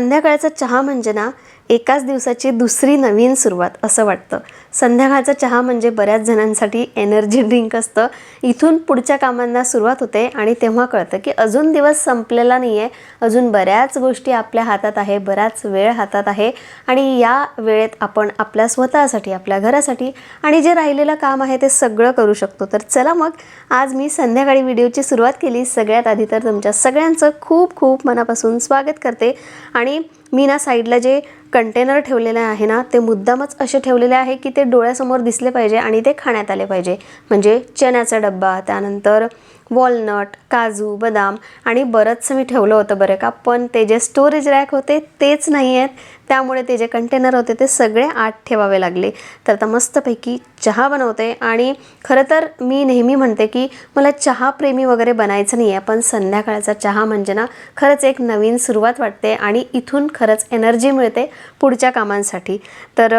संध्याकाळचा चहा म्हणजे ना एकाच दिवसाची दुसरी नवीन सुरुवात असं वाटतं. संध्याकाळचा चहा म्हणजे बऱ्याच जणांसाठी एनर्जी ड्रिंक असतं. इथून पुढच्या कामांना सुरुवात होते आणि तेव्हा कळतं की अजून दिवस संपलेला नाही आहे अजून बऱ्याच गोष्टी आपल्या हातात आहे बराच वेळ हातात आहे. आणि या वेळेत आपण आपल्या स्वतःसाठी आपल्या घरासाठी आणि जे राहिलेलं काम आहे ते सगळं करू शकतो. तर चला मग आज मी संध्याकाळी व्हिडिओची सुरुवात केली. सगळ्यात आधी तर तुमच्या सगळ्यांचं खूप खूप मनापासून स्वागत करते. आणि मी ना साईडला जे कंटेनर ठेवलेले आहे ना ते मुद्दामच असे ठेवलेले आहे की ते डोळ्यासमोर दिसले पाहिजे आणि ते खाण्यात आले पाहिजे. म्हणजे चण्याचा डब्बा त्यानंतर वॉलनट काजू बदाम आणि बरंचसं मी ठेवलं होतं बरं का. पण ते जे स्टोरेज रॅक होते तेच नाही आहेत. त्यामुळे ते जे कंटेनर होते ते सगळे आत ठेवावे लागले. तर आता मस्तपैकी चहा बनवते आणि खरं तर मी नेहमी म्हणते की मला चहा प्रेमी वगैरे बनायचं नाही आहे पण संध्याकाळचा चहा म्हणजे ना खरंच एक नवीन सुरुवात वाटते आणि इथून खरंच एनर्जी मिळते पुढच्या कामांसाठी. तर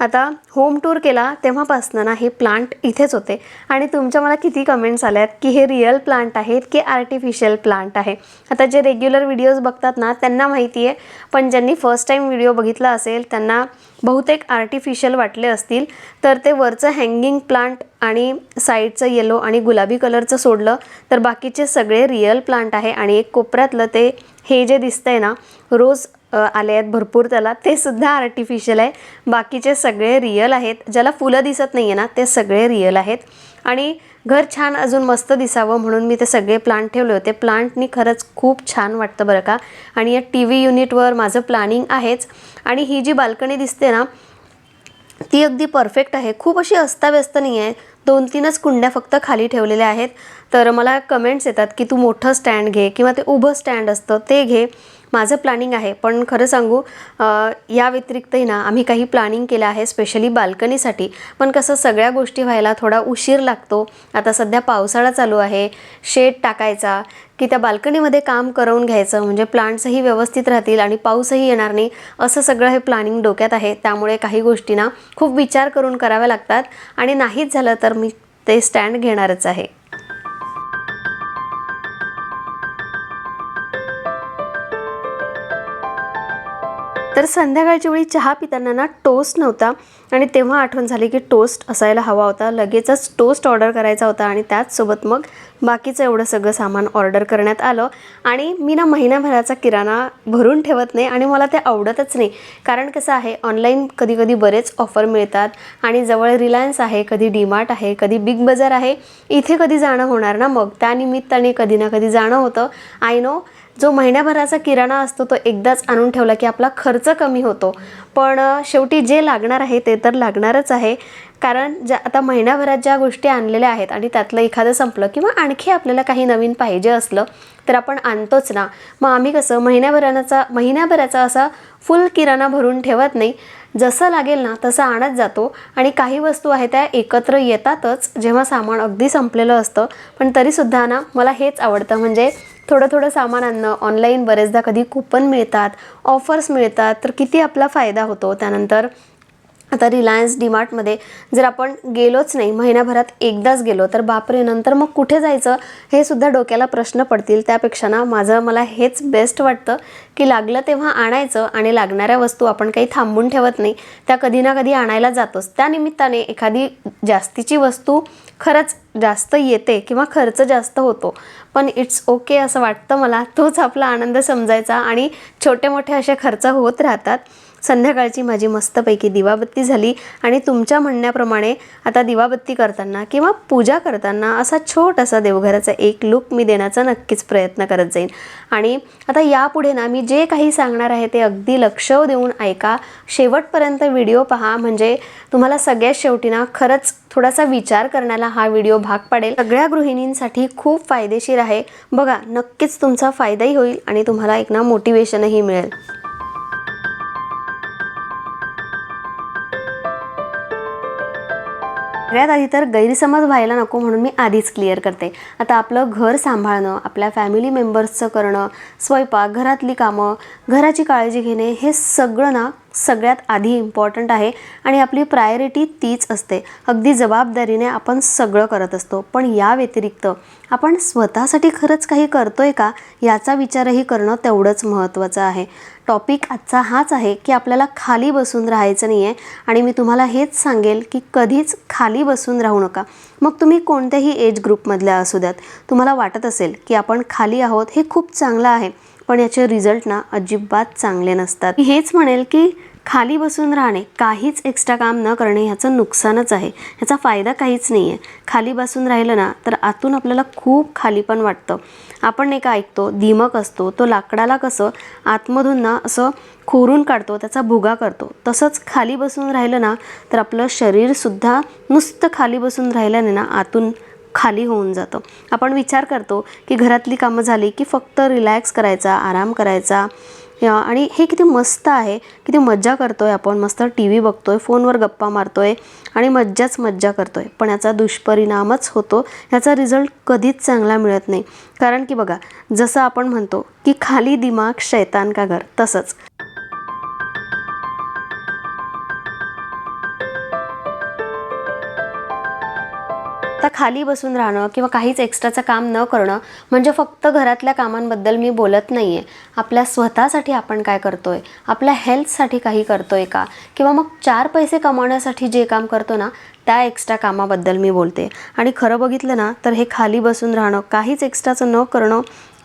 आता होम टूर केला तेव्हापासनं ना हे प्लांट इथेच होते. आणि तुमच्या मला किती कमेंट्स आल्यात की हे रिअल प्लांट आहेत की आर्टिफिशियल प्लांट आहे? आता जे रेग्युलर व्हिडिओज बघतात ना त्यांना माहिती आहे. पण ज्यांनी फर्स्ट टाईम व्हिडिओ बघितला असेल त्यांना बहुतेक आर्टिफिशियल वाटले असतील. तर ते वरचं हँगिंग प्लांट आणि साईडचं येलो आणि गुलाबी कलरचं सोडलं तर बाकीचे सगळे रिअल प्लांट आहे. आणि एक कोपऱ्यातलं ते हे जे दिसतंय ना रोज आले आहेत भरपूर त्याला. ते सुद्धा आर्टिफिशियल आहे. बाकीचे सगळे रिअल आहेत. ज्याला फुलं दिसत नाही आहे ना ते सगळे रिअल आहेत. आणि घर छान अजून मस्त दिसावं म्हणून मी ते सगळे प्लांट ठेवले होते. प्लांटनी खरंच खूप छान वाटतं बरं का. आणि या टी व्ही युनिटवर माझं प्लॅनिंग आहेच. आणि ही जी बाल्कनी दिसते ना ती अगदी परफेक्ट आहे. खूप अशी अस्ताव्यस्त नाही आहे दोन तीनच कुंड्या फक्त खाली ठेवलेल्या आहेत. तर मला कमेंट्स येतात की तू मोठं स्टँड घे किंवा ते उभं स्टँड असतं ते घे. माझं प्लॅनिंग आहे. पण खरं सांगू या व्यतिरिक्तही ना आम्ही काही प्लॅनिंग केलं आहे स्पेशली बाल्कनीसाठी. पण कसं सगळ्या गोष्टी व्हायला थोडा उशीर लागतो. आता सध्या पावसाळा चालू आहे. शेड टाकायचा की त्या बाल्कनीमध्ये काम करवून घ्यायचं. म्हणजे प्लांट्सही व्यवस्थित राहतील आणि पाऊसही येणार नाही. असं सगळं हे प्लॅनिंग डोक्यात आहे. त्यामुळे काही गोष्टींना खूप विचार करून कराव्या लागतात. आणि नाहीच झालं तर मी ते स्टँड घेणारच आहे. तर संध्याकाळच्या वेळी चहा पिताना ना टोस्ट नव्हता. आणि तेव्हा आठवण झाली की टोस्ट असायला हवा होता. लगेचच टोस्ट ऑर्डर करायचा होता आणि त्याचसोबत मग बाकीचं एवढं सगळं सामान ऑर्डर करण्यात आलं. आणि मी ना महिन्याभराचा किराणा भरून ठेवत नाही आणि मला ते आवडतच नाही. कारण कसं आहे ऑनलाईन कधी कधी बरेच ऑफर मिळतात आणि जवळ रिलायन्स आहे कधी डीमार्ट आहे कधी बिग बाजार आहे. इथे कधी जाणं होणार ना मग? त्यानिमित्ताने कधी ना कधी जाणं होतं. आय नो जो महिन्याभराचा किराणा असतो तो एकदाच आणून ठेवला की आपला खर्च कमी होतो. पण शेवटी जे लागणार आहे ते तर लागणारच आहे. कारण ज्या आता महिन्याभरात ज्या गोष्टी आणलेल्या आहेत आणि त्यातलं एखादं संपलं किंवा आणखी आपल्याला काही नवीन पाहिजे असलं तर आपण आणतोच ना. मग आम्ही कसं महिन्याभराचा महिन्याभराचा असा फुल किराणा भरून ठेवत नाही. जसं लागेल ना तसं आणत जातो. आणि काही वस्तू आहेत त्या एकत्र येतातच जेव्हा सामान अगदी संपलेलं असतं. पण तरीसुद्धा ना मला हेच आवडतं. म्हणजे थोडं थोडं सामान आणणं. ऑनलाईन बरेचदा कधी कुपन मिळतात ऑफर्स मिळतात. तर किती आपला फायदा होतो त्यानंतर. आता रिलायन्स डीमार्टमध्ये जर आपण गेलोच नाही महिन्याभरात एकदाच गेलो तर बापरे नंतर मग कुठे जायचं? हे सुद्धा डोक्याला प्रश्न पडतील. त्यापेक्षा ना माझं मला हेच बेस्ट वाटतं की लागलं तेव्हा आणायचं आणि लागणाऱ्या वस्तू आपण काही थांबून ठेवत नाही. त्या कधी ना कधी आणायला जातोच. त्यानिमित्ताने एखादी जास्तीची वस्तू खरंच जास्त येते किंवा खर्च जास्त होतो. पण इट्स ओके असं वाटतं मला. तोच आपला आनंद समजायचा आणि छोटे मोठे असे खर्च होत राहतात. संध्याकाळची माझी मस्तपैकी दिवाबत्ती झाली आणि तुमच्या म्हणण्याप्रमाणे आता दिवाबत्ती करताना किंवा पूजा करताना असा छोटासा देवघराचा एक लुक मी देण्याचा नक्कीच प्रयत्न करत जाईन. आणि आता यापुढे ना मी जे काही सांगणार आहे ते अगदी लक्ष देऊन ऐका. शेवटपर्यंत व्हिडिओ पहा. म्हणजे तुम्हाला सगळ्यात शेवटी ना खरंच थोडासा विचार करण्याला हा व्हिडिओ भाग पाडेल. सगळ्या गृहिणींसाठी खूप फायदेशीर आहे. बघा नक्कीच तुमचा फायदाही होईल आणि तुम्हाला एक ना मोटिवेशनही मिळेल. सगळ्यात आधी तर गैरसमज व्हायला नको म्हणून मी आधीच क्लिअर करते. आता आपलं घर सांभाळणं आपल्या फॅमिली मेंबर्सचं करणं स्वयंपाक घरातली कामं घराची काळजी घेणे हे सगळं ना सगळ्यात आधी इम्पॉर्टंट आहे आणि आपली प्रायोरिटी तीच असते. अगदी जबाबदारीने आपण सगळं करत असतो. पण या व्यतिरिक्त आपण स्वतःसाठी खरंच काही करतोय का? याचा विचारही करणं तेवढंच महत्त्वाचं आहे. टॉपिक आजचा हाच आहे की आपल्याला खाली बसून राहायचं नाही आहे आणि मी तुम्हाला हेच सांगेल की कधीच खाली बसून राहू नका. मग तुम्ही कोणत्याही एज ग्रुपमधल्या असू द्यात. तुम्हाला वाटत असेल की आपण खाली आहोत हे खूप चांगलं आहे पण याचे रिझल्ट ना अजिबात चांगले नसतात. मी हेच म्हणेल की खाली बसून राहणे काहीच एक्स्ट्रा काम न करणे ह्याचं नुकसानच आहे. ह्याचा फायदा काहीच नाही आहे खाली बसून राहिलं ना तर आतून आपल्याला खूप खाली पण वाटतं. आपण नाही का ऐकतो दिमक असतो तो लाकडाला कसं आतमधून ना असं खोरून काढतो त्याचा भुगा करतो. तसंच खाली बसून राहिलं ना तर आपलं शरीरसुद्धा नुसतं खाली बसून राहिल्याने ना आतून खाली होऊन जातं. आपण विचार करतो की घरातली कामं झाली की फक्त रिलॅक्स करायचा आराम करायचा आणि हे किती मस्त आहे. किती मज्जा करतोय आपण. मस्त टी व्ही बघतोय फोनवर गप्पा मारतोय आणि मज्जाच मज्जा करतोय. पण याचा दुष्परिणामच होतो. ह्याचा रिझल्ट कधीच चांगला मिळत नाही. कारण की बघा जसं आपण म्हणतो की खाली दिमाग शैतान का घर तसंच. आता खाली बसून राहणं किंवा काहीच एक्स्ट्राचं काम न करणं म्हणजे फक्त घरातल्या कामांबद्दल मी बोलत नाही आहे आपल्या स्वतःसाठी आपण काय करतो आहे आपल्या हेल्थसाठी काही करतो आहे का? किंवा मग चार पैसे कमावण्यासाठी जे काम करतो ना त्या एक्स्ट्रा कामाबद्दल मी बोलते. आणि खरं बघितलं ना तर हे खाली बसून राहणं काहीच एक्स्ट्राचं न करणं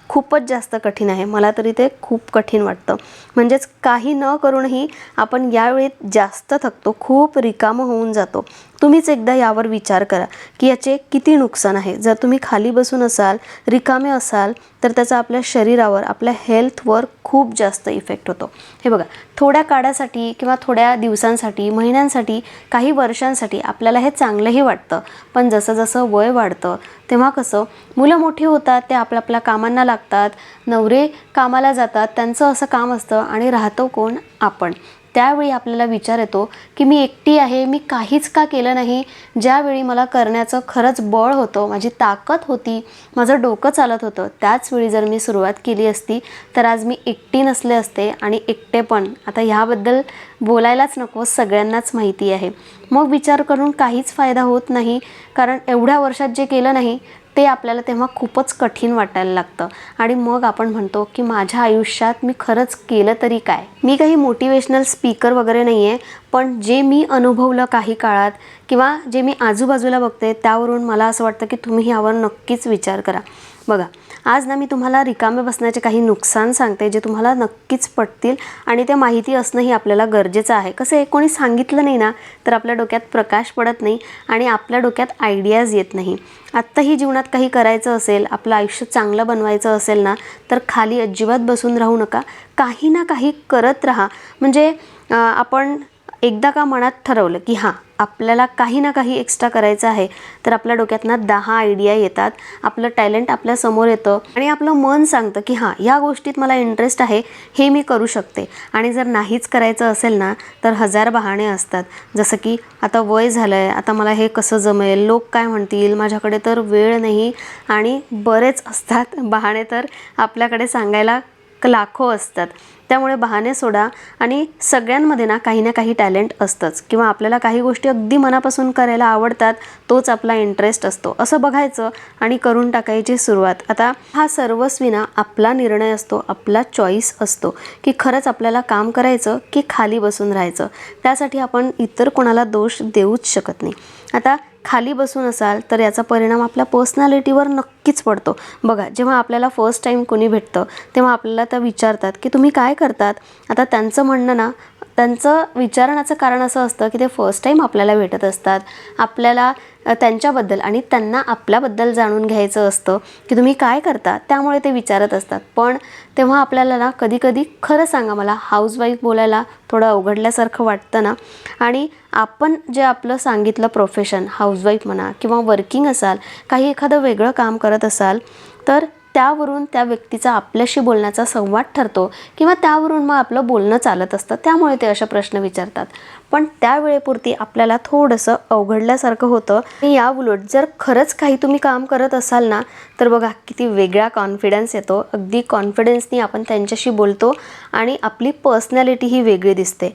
खूपच जास्त कठीण आहे. मला तरी ते खूप कठीण वाटतं. म्हणजेच काही न करूनही आपण यावेळी जास्त थकतो खूप रिकामं होऊन जातो. तुम्हीच एकदा यावर विचार करा की याचे किती नुकसान आहे. जर तुम्ही खाली बसून असाल रिकामे असाल तर त्याचा आपल्या शरीरावर आपल्या हेल्थवर खूप जास्त इफेक्ट होतो. हे बघा थोड्या काळासाठी किंवा थोड्या दिवसांसाठी महिन्यांसाठी काही वर्षांसाठी आपल्याला हे चांगलंही वाटतं. पण जसं जसं वय वाढतं तेव्हा कसं मुलं मोठी होतात ते आपल्या आपल्या कामांना लागतात नवरे कामाला जातात त्यांचं असं काम असतं आणि राहतो कोण आपण. त्यावेळी आपल्याला विचार येतो की मी एकटी आहे मी काहीच का केलं नाही? ज्यावेळी मला करण्याचं खरंच बळ होतं माझी ताकद होती माझं डोकं चालत होतं त्याच वेळी जर मी सुरुवात केली असती तर आज मी एकटी नसले असते आणि एकटे पण आता ह्याबद्दल बोलायलाच नको सगळ्यांनाच माहिती आहे. मग विचार करून काहीच फायदा होत नाही कारण एवढ्या वर्षात जे केलं नाही ते आपल्याला तेव्हा खूपच कठीण वाटायला लागतं. आणि मग आपण म्हणतो की माझ्या आयुष्यात मी खरंच केलं तरी काय? मी काही मोटिवेशनल स्पीकर वगैरे नाही आहे पण जे मी अनुभवलं काही काळात किंवा जे मी आजूबाजूला बघते त्यावरून मला असं वाटतं की तुम्ही यावर नक्कीच विचार करा. बघा आज ना मी तुम्हाला रिकामे बसण्याचे काही नुकसान सांगते जे तुम्हाला नक्कीच पटतील आणि ते माहिती असणंही आपल्याला गरजेचं आहे. कसं आहे कोणी सांगितलं नाही ना तर आपल्या डोक्यात प्रकाश पडत नाही आणि आपल्या डोक्यात आयडियाज येत नाही. आत्ताही जीवनात काही करायचं असेल आपलं आयुष्य चांगलं बनवायचं असेल ना तर खाली अजिबात बसून राहू नका. काही ना काही करत राहा. म्हणजे आपण एकदा का मनात ठरवलं की हां आपल्याला काही ना काही एक्स्ट्रा करायचं आहे तर आपल्या डोक्यातनं दहा आयडिया येतात. आपलं टॅलेंट आपल्यासमोर येतं. आणि आपलं मन सांगतं की हां या गोष्टीत मला इंटरेस्ट आहे हे मी करू शकते. आणि जर नाहीच करायचं असेल ना तर हजार बहाणे असतात. जसं की आता वय झालं आहे आता मला हे कसं जमेल? लोक काय म्हणतील? माझ्याकडे तर वेळ नाही. आणि बरेच असतात बहाणे तर आपल्याकडे सांगायला लाखो असतात. त्यामुळे बहाणे सोडा आणि सगळ्यांमध्ये ना काही ना काही टॅलेंट असतंच. किंवा आपल्याला काही गोष्टी अगदी मनापासून करायला आवडतात तोच आपला इंटरेस्ट असतो. असं बघायचं आणि करून टाकायची सुरुवात. आता हा सर्वस्वी ना आपला निर्णय असतो आपला चॉईस असतो की खरंच आपल्याला काम करायचं की खाली बसून राहायचं. त्यासाठी आपण इतर कोणाला दोष देऊच शकत नाही. आता खाली बसून असाल तर याचा परिणाम आपल्या पर्सनॅलिटीवर नक्कीच पडतो. बघा जेव्हा आपल्याला फर्स्ट टाईम कोणी भेटतं तेव्हा आपल्याला त्या विचारतात की तुम्ही काय करतात? आता त्यांचं म्हणणं ना त्यांचं विचारण्याचं कारण असं असतं की ते फर्स्ट टाईम आपल्याला भेटत असतात. आपल्याला त्यांच्याबद्दल आणि त्यांना आपल्याबद्दल जाणून घ्यायचं असतं की तुम्ही काय करता त्यामुळे ते विचारत असतात. पण तेव्हा आपल्याला ना कधीकधी खरं सांगा मला हाऊसवाईफ बोलायला थोडं अवघडल्यासारखं वाटतं ना. आणि आपण जे आपलं सांगितलं प्रोफेशन हाऊसवाईफ म्हणा किंवा वर्किंग असाल काही एखादं वेगळं काम करत असाल तर त्यावरून त्या व्यक्तीचा आपल्याशी बोलण्याचा संवाद ठरतो किंवा त्यावरून मग आपलं बोलणं चालत असतं. त्यामुळे ते असे प्रश्न विचारतात. पण त्यावेळेपुरती आपल्याला थोडंसं अवघडल्यासारखं होतं. आणि या उलट जर खरंच काही तुम्ही काम करत असाल ना तर बघा किती वेगळा कॉन्फिडन्स येतो. अगदी कॉन्फिडन्सनी आपण त्यांच्याशी बोलतो आणि आपली पर्सनॅलिटी ही वेगळी दिसते.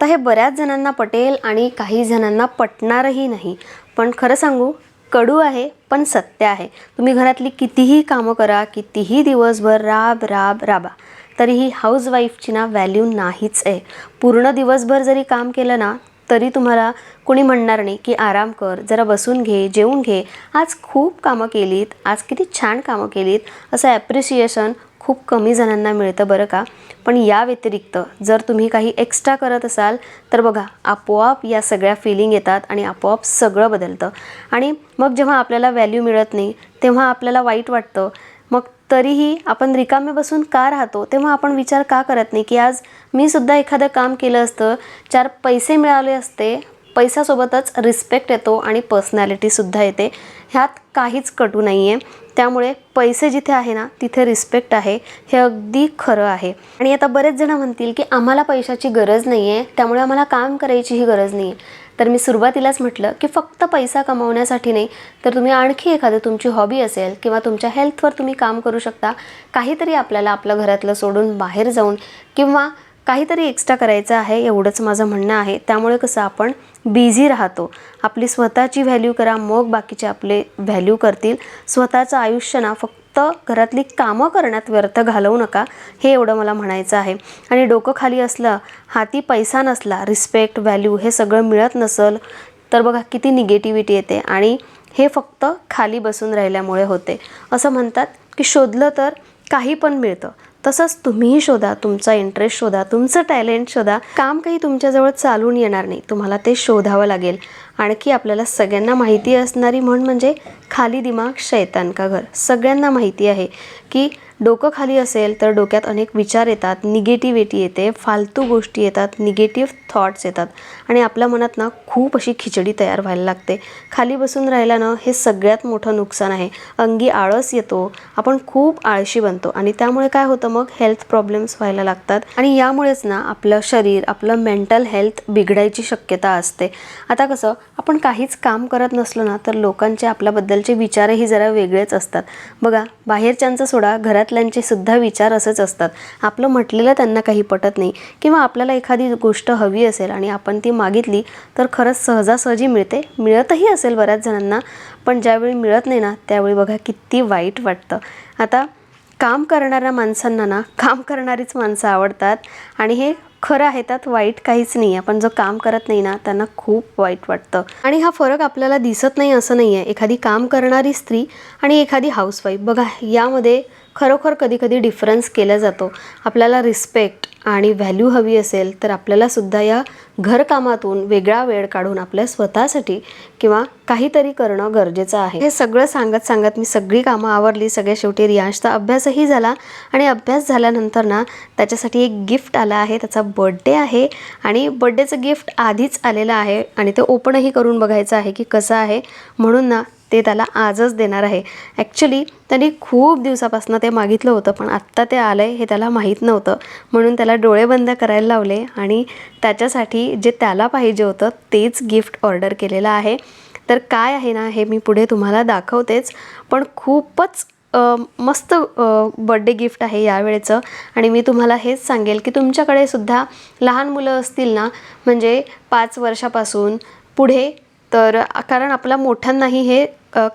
आता हे बऱ्याच जणांना पटेल आणि काही जणांना पटणारही नाही. पण खरं सांगू कडू आहे पण सत्य आहे. तुम्ही घरातली कितीही कामं करा कितीही दिवसभर राब राब राबा. तरीही हाऊसवाईफची ना व्हॅल्यू नाहीच आहे. पूर्ण दिवसभर जरी काम केलं ना तरी तुम्हाला कोणी म्हणणार नाही की आराम कर जरा बसून घे जेवून घे. आज खूप कामं केलीत आज किती छान कामं केलीत असं ॲप्रिसिएशन खूप कमी जणांना मिळतं बरं का? पण या व्यतिरिक्त जर तुम्ही काही एक्स्ट्रा करत असाल तर बघा आपोआप या सगळ्या फिलिंग येतात आणि आपोआप सगळं बदलतं. आणि मग जेव्हा आपल्याला व्हॅल्यू मिळत नाही तेव्हा आपल्याला वाईट वाटतं. मग तरीही आपण रिकामे बसून का राहतो? तेव्हा आपण विचार का करत नाही की आज मी सुद्धा एखादं काम केलं असतं चार पैसे मिळाले असते पैशासोबतच रिस्पेक्ट येतो आणि पर्सनॅलिटीसुद्धा येते. ह्यात काहीच कटू नाही आहे त्यामुळे पैसे जिथे आहे ना तिथे रिस्पेक्ट आहे. हे अगदी खरं आहे. आणि आता बरेच जण म्हणतील की आम्हाला पैशाची गरज नाही आहे त्यामुळे आम्हाला काम करायचीही गरज नाही आहे तर मी सुरुवातीलाच म्हटलं की फक्त पैसा कमवण्यासाठी नाही तर तुम्ही आणखी एखादं तुमची हॉबी असेल किंवा तुमच्या हेल्थवर तुम्ही काम करू शकता काहीतरी आपल्याला आपलं घरातलं सोडून बाहेर जाऊन किंवा काहीतरी एक्स्ट्रा करायचं आहे एवढंच माझं म्हणणं आहे. त्यामुळे कसं आपण बिझी राहतो. आपली स्वतःची व्हॅल्यू करा मग बाकीचे आपले व्हॅल्यू करतील. स्वतःचं आयुष्य ना फक्त घरातली कामं करण्यात व्यर्थ घालवू नका हे एवढं मला म्हणायचं आहे. आणि डोकं खाली असलं हाती पैसा नसला रिस्पेक्ट व्हॅल्यू हे सगळं मिळत नसल तर बघा किती निगेटिव्हिटी येते. आणि हे फक्त खाली बसून राहिल्यामुळे होते. असं म्हणतात की शोधलं तर काही पण मिळतं. तसंच तुम्हीही शोधा तुमचा इंटरेस्ट शोधा तुमचं टॅलेंट शोधा. काम काही तुमच्याजवळ चालून येणार नाही. तुम्हाला ते शोधावं लागेल. आणखी आपल्याला सगळ्यांना माहिती असणारी म्हण म्हणजे खाली दिमाग शैतान का घर. सगळ्यांना माहिती आहे की डोकं खाली असेल तर डोक्यात अनेक विचार येतात निगेटिव्हिटी येते फालतू गोष्टी येतात निगेटिव्ह थॉट्स येतात. आणि आपल्या मनात ना खूप अशी खिचडी तयार व्हायला लागते. खाली बसून राहिल्यानं हे सगळ्यात मोठं नुकसान आहे. अंगी आळस येतो आपण खूप आळशी बनतो आणि त्यामुळे काय होतं मग? हेल्थ प्रॉब्लेम्स व्हायला लागतात. आणि यामुळेच ना आपलं शरीर आपलं मेंटल हेल्थ बिघडायची शक्यता असते. आता कसं आपण काहीच काम करत नसलो ना तर लोकांचे आपल्याबद्दलचे विचारही जरा वेगळेच असतात. बघा बाहेरच्यांचं सोडा घरातल्यांचे सुद्धा विचार असेच असतात. आपलं म्हटलेलं त्यांना काही पटत नाही. किंवा आपल्याला एखादी गोष्ट हवी असेल आणि आपण ती मागितली तर खरंच सहजासहजी मिळते? मिळतही असेल बऱ्याच जणांना पण ज्यावेळी मिळत नाही ना त्यावेळी बघा किती वाईट वाटतं. आता काम करणाऱ्या माणसांना ना काम करणारीच माणसं आवडतात. आणि हे खरं आहे त्यात वाईट काहीच नाही आहे पण जो काम करत नाही ना त्यांना खूप वाईट वाटतं. आणि हा फरक आपल्याला दिसत नाही असं नाही आहे एखादी काम करणारी स्त्री आणि एखादी हाऊसवाईफ बघा यामध्ये खरोखर कधीकधी डिफरन्स केला जातो. आपल्याला रिस्पेक्ट आणि व्हॅल्यू हवी असेल तर आपल्यालासुद्धा या घरकामातून वेगळा वेळ काढून आपल्या स्वतःसाठी किंवा काहीतरी करणं गरजेचं आहे. हे सगळं सांगत सांगत मी सगळी कामं आवरली. सगळ्या शेवटी रियांशचा अभ्यासही झाला. आणि अभ्यास झाल्यानंतर ना त्याच्यासाठी एक गिफ्ट आला आहे. त्याचा बड्डे आहे. आणि बड्डेचं गिफ्ट आधीच आलेलं आहे. आणि ते ओपनही करून बघायचं आहे की कसं आहे. म्हणून ना ते त्याला आजच देणार आहे. ॲक्च्युली त्यांनी खूप दिवसापासून ते मागितलं होतं पण आत्ता ते आलं आहे हे त्याला माहीत नव्हतं. म्हणून त्याला डोळे बंद करायला लावले आणि त्याच्यासाठी जे त्याला पाहिजे होतं तेच गिफ्ट ऑर्डर केलेलं आहे. तर काय आहे ना हे मी पुढे तुम्हाला दाखवतेच. पण खूपच मस्त बड्डे गिफ्ट आहे यावेळेचं आणि मी तुम्हाला हेच सांगेल की तुमच्याकडे सुद्धा लहान मुलं असतील ना म्हणजे पाच वर्षापासून पुढे तर कारण आपल्या मोठ्यांनाही हे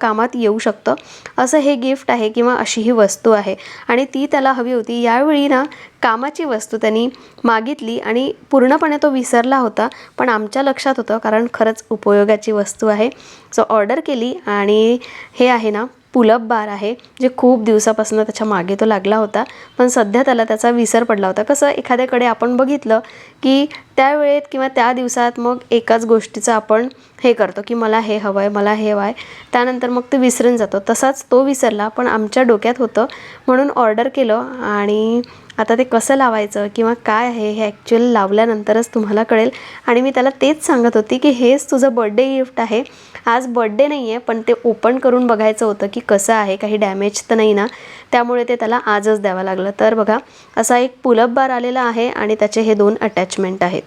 कामात येऊ शकतं. असं हे गिफ्ट आहे किंवा अशी ही वस्तू आहे. आणि ती त्याला हवी होती. यावेळी ना कामाची वस्तू त्यांनी मागितली आणि पूर्णपणे तो विसरला होता. पण आमच्या लक्षात होतं कारण खरंच उपयोगाची वस्तू आहे. सो ऑर्डर केली आणि हे आहे ना पुलअप बार आहे जे खूप दिवसापासून त्याच्यामागे तो लागला होता. पण सध्या त्याला त्याचा विसर पडला होता. कसं एखाद्याकडे आपण बघितलं की त्या वेळेत किंवा त्या दिवसात मग एकाच गोष्टीचं आपण हे करतो की मला हे हवं आहे मला हे हवं आहे त्यानंतर मग ते विसरून जातो. तसाच तो विसरला पण आमच्या डोक्यात होतं. म्हणून ऑर्डर केलं आणि आता ते कसं लावायचं किंवा काय आहे हे ॲक्च्युअल लावल्यानंतरच तुम्हाला कळेल. आणि मी त्याला तेच सांगत होती की हेच तुझं बड्डे गिफ्ट आहे. आज बड्डे नाही आहे पण ते ओपन करून बघायचं होतं की कसं आहे काही डॅमेज तर नाही ना? त्यामुळे ते त्याला आजच द्यावं लागलं. तर बघा असा एक पुलअप बार आलेला आहे आणि त्याचे हे दोन अटॅच अटॅचमेंट आहेत.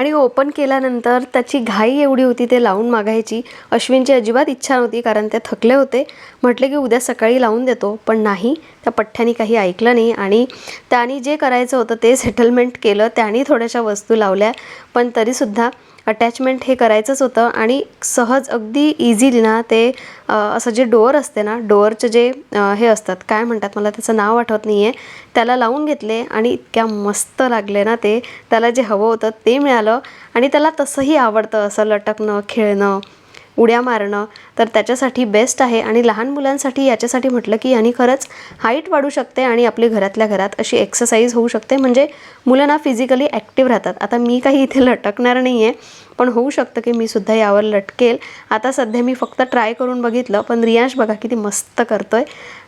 आणि ओपन केल्यानंतर त्याची घाई एवढी होती ते लावून मागायची. अश्विनची अजिबात इच्छा नव्हती कारण ते थकले होते. म्हटले की उद्या सकाळी लावून देतो पण नाही त्या पठ्ठ्यानी काही ऐकलं नाही. आणि त्याने जे करायचं होतं ते सेटलमेंट केलं. त्याने थोड्याशा वस्तू लावल्या पण तरीसुद्धा अटॅचमेंट हे करायचंच होतं आणि सहज अगदी इझिली ना ते असं जे डोअर असते ना डोअरचे जे हे असतात काय म्हणतात मला त्याचं नाव आठवत नाही आहे त्याला लावून घेतले आणि इतक्या मस्त लागले ना ते त्याला जे हवं होतं ते मिळालं आणि त्याला तसंही आवडतं असं लटकणं खेळणं. उड्या मारणं तर त्याच्यासाठी बेस्ट आहे. आणि लहान मुलांसाठी याच्यासाठी म्हटलं की यांनी खरंच हाईट वाढू शकते आणि आपली घरातल्या घरात अशी एक्सरसाइज होऊ शकते. म्हणजे मुलं ना फिजिकली ॲक्टिव्ह राहतात. आता मी काही इथे लटकणार नाही आहे पण होऊ शकतं की मी सुद्धा यावर लटकेल. आता सध्या मी फक्त ट्राय करून बघितलं पण रियांश बघा किती मस्त करतो आहे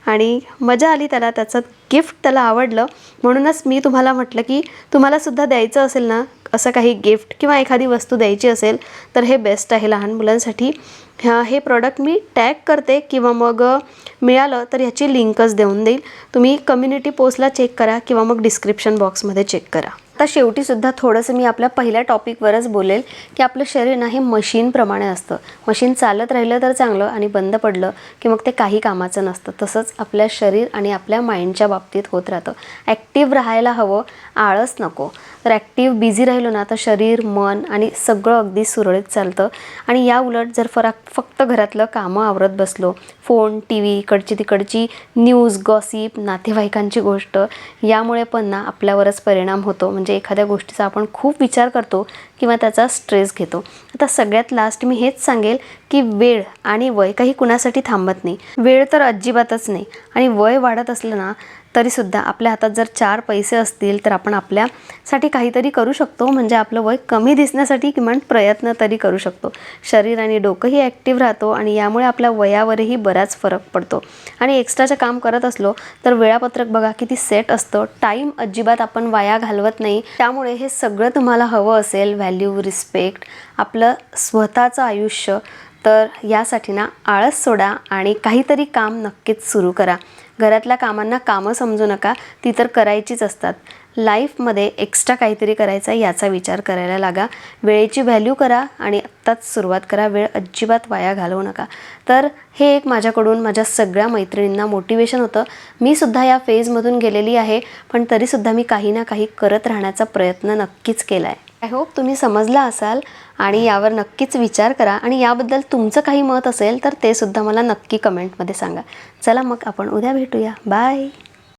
आणि मजा आली त्याला त्याचं गिफ्ट त्याला आवडलं. म्हणूनच मी तुम्हाला म्हटलं की तुम्हाला सुद्धा द्यायचं असेल ना असं काही गिफ्ट किंवा एखादी वस्तू द्यायची असेल तर हे बेस्ट आहे लहान मुलांसाठी. ह्या हे प्रॉडक्ट मी टॅग करते किंवा मग मिळालं तर ह्याची लिंकच देऊन देईल. तुम्ही कम्युनिटी पोस्टला चेक करा किंवा मग डिस्क्रिप्शन बॉक्समध्ये चेक करा. आता शेवटीसुद्धा थोडंसं मी आपल्या पहिल्या टॉपिकवरच बोलेल की आपलं शरीर ना हे मशीनप्रमाणे असतं. मशीन चालत राहिलं तर चांगलं आणि बंद पडलं की मग ते काही कामाचं नसतं. तसंच आपल्या शरीर आणि आपल्या माइंडच्या बाबतीत होत राहतं. ॲक्टिव्ह राहायला हवं आळस नको. तर ॲक्टिव्ह बिझी राहिलो ना तर शरीर मन आणि सगळं अगदी सुरळीत चालतं. आणि या उलट जर फरक फक्त घरातलं कामं आवरत बसलो. फोन टी व्ही इकडची तिकडची न्यूज गॉसिप नातेवाईकांची गोष्ट यामुळे पण ना आपल्यावरच परिणाम होतो. म्हणजे एखाद्या गोष्टीचा आपण खूप विचार करतो किंवा त्याचा स्ट्रेस घेतो. आता सगळ्यात लास्ट मी हेच सांगेल की वेळ आणि वय काही कुणासाठी थांबत नाही. वेळ तर अजिबातच नाही. आणि वय वाढत असलं ना तरीसुद्धा आपल्या हातात जर चार पैसे असतील तर आपण आपल्यासाठी काहीतरी करू शकतो. म्हणजे आपलं वय कमी दिसण्यासाठी किमान प्रयत्न तरी करू शकतो. शरीर आणि डोकंही ॲक्टिव्ह राहतो आणि यामुळे आपल्या वयावरही बराच फरक पडतो. आणि एक्स्ट्राचं काम करत असलो तर वेळापत्रक बघा किती सेट असतं. टाईम अजिबात आपण वाया घालवत नाही. त्यामुळे हे सगळं तुम्हाला हवं असेल व्हॅल्यू व्हॅल्यू रिस्पेक्ट आपलं स्वतःचं आयुष्य तर यासाठी ना आळस सोडा आणि काहीतरी काम नक्कीच सुरू करा. घरातल्या कामांना कामं समजू नका ती तर करायचीच असतात. लाईफमध्ये एक्स्ट्रा काहीतरी करायचं आहे याचा विचार करायला लागा. वेळेची व्हॅल्यू करा आणि आत्ताच सुरुवात करा. वेळ अजिबात वाया घालवू नका. तर हे एक माझ्याकडून माझ्या सगळ्या मैत्रिणींना मोटिवेशन होतं. मी सुद्धा या फेजमधून गेलेली आहे पण तरीसुद्धा मी काही ना काही करत राहण्याचा प्रयत्न नक्कीच केला आहे आय होप तुम्ही समजला असाल आणि यावर नक्कीच विचार करा. आणि याबद्दल तुमचं काही मत असेल तर ते सुद्धा मला नक्की कमेंटमध्ये सांगा. चला मग आपण उद्या भेटूया. बाय